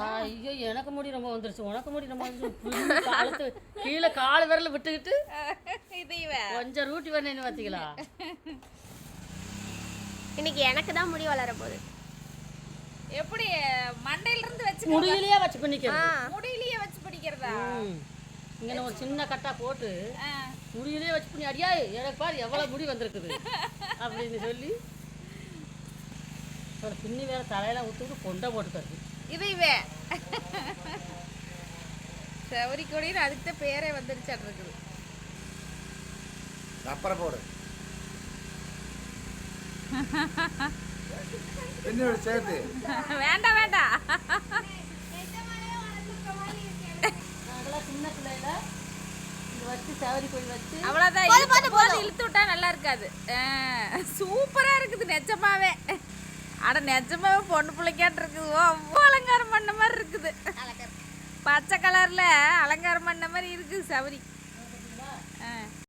ஐயோ எனக்கு முடி ரொம்ப வந்துருச்சு. உனக்கு முடி ரொம்ப வந்துருச்சு. காலத்து கீழே கால் விரல விட்டுக்கிட்டு இது இவ. கொஞ்சம் ரூட்டி வரணும்னு பார்த்தீங்களா இன்னைக்கு எனக்கு தான் முடி வளர போகுது. எப்படி? மண்டையில இருந்து வச்சு முடியிலேயே வச்சு பண்ணிக்கிறது முடியிலேயே வச்சு பிடிக்கிறதா? இங்கே ஒரு சின்ன கட்டா போட்டு ஆ. முடியிலே வச்சு பண்ணி அடியா எனக்கு பாரு எவ்வளோ முடி வந்திருக்குது. அப்படின்னு சொல்லி ஒரு பின்னி வேற தலையெல்லாம் ஊற்றிட்டு கொண்டை போட்டுக்கிறது. இது இவ. சவரி கொடின்னு அதுக்கு பேரே வந்துருச்சாட்டு இருக்குது அப்புறம் போடு என்னோட சேர்த்து. வேண்டாம் வேண்டாம். சின்ன பிள்ளையில இது வச்சு சவரி போய் வச்சு அவ்வளோதான் இழுத்து போது இழுத்து விட்டா நல்லா இருக்காது. சூப்பராக இருக்குது நெஜமாவே. அட நெஜமாவே பொண்ணு பிள்ளைக்காட்டு இருக்குது அவ்வளோ அலங்காரம் பண்ண மாதிரி இருக்குது. பச்சை கலரில் அலங்காரம் பண்ண மாதிரி இருக்குது சவரி